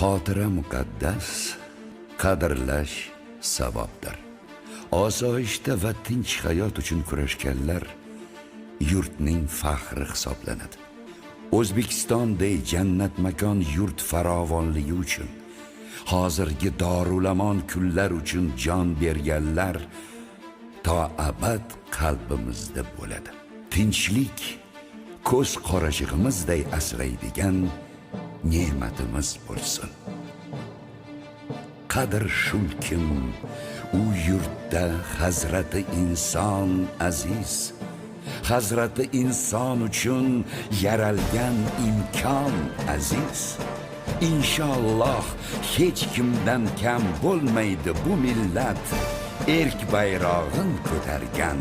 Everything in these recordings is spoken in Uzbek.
xotira muqaddas qadrlash savobdir. Osoyishta va tinch hayot uchun kurashganlar yurtning faxri hisoblanadi. O'zbekistonday jannat makon yurt farovonligi uchun hozirgi dorulamon kunlar uchun jon berganlar to abad qalbimizda bo'ladi. Tinchlik ko'z qorashig'imizday asraydigan ne'matimiz bo'lsin qadr shulkim u yurtda hazrati inson aziz. Hazrati inson uchun yaralgan imkon aziz. İnshaalloh hech kimdan kam bo'lmaydi bu millat erk bayrog'in ko'targan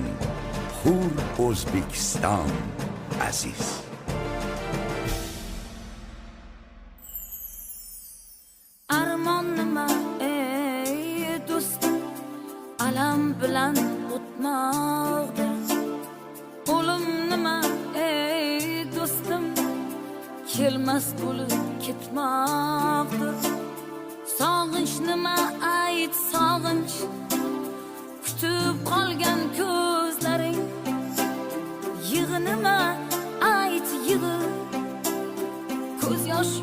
hur o'zbekiston aziz armon nima ey do'stim alam bilan o'tmoqda o'lim nima ey do'stim kelmas bo'lib ketmoqdir sog'inch nima ayt sog'inch kutib qolgan ko'zlaring yig'i nima ayt yig'i ko'z yosh